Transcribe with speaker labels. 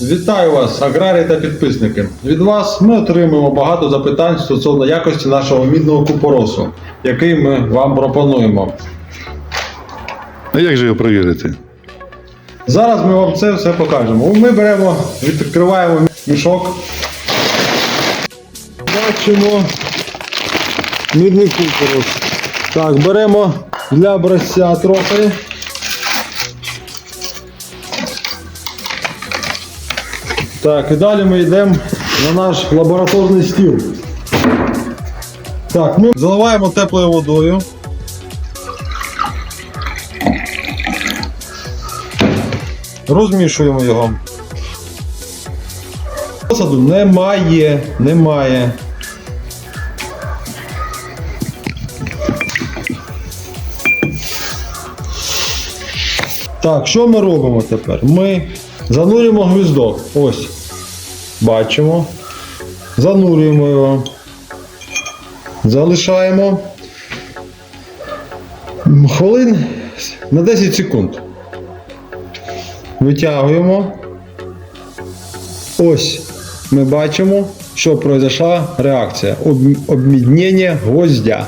Speaker 1: Вітаю вас, аграрії та підписники. Від вас ми отримуємо багато запитань стосовно якості нашого мідного купоросу, який ми вам пропонуємо.
Speaker 2: А як же його перевірити?
Speaker 1: Зараз ми вам це все покажемо. Ми беремо, відкриваємо мішок. Бачимо мідний купорос. Так, беремо для образця трохи. Так, і далі ми йдемо на наш лабораторний стіл. Так, ми заливаємо теплою водою. Розмішуємо його. Посаду немає, немає. Так, що ми робимо тепер? Ми занурюємо гвіздок. Ось. Бачимо. Занурюємо його. Залишаємо. Хвилин на 10 секунд. Витягуємо. Ось ми бачимо, що произошла реакція. Об- Обміднення гвоздя.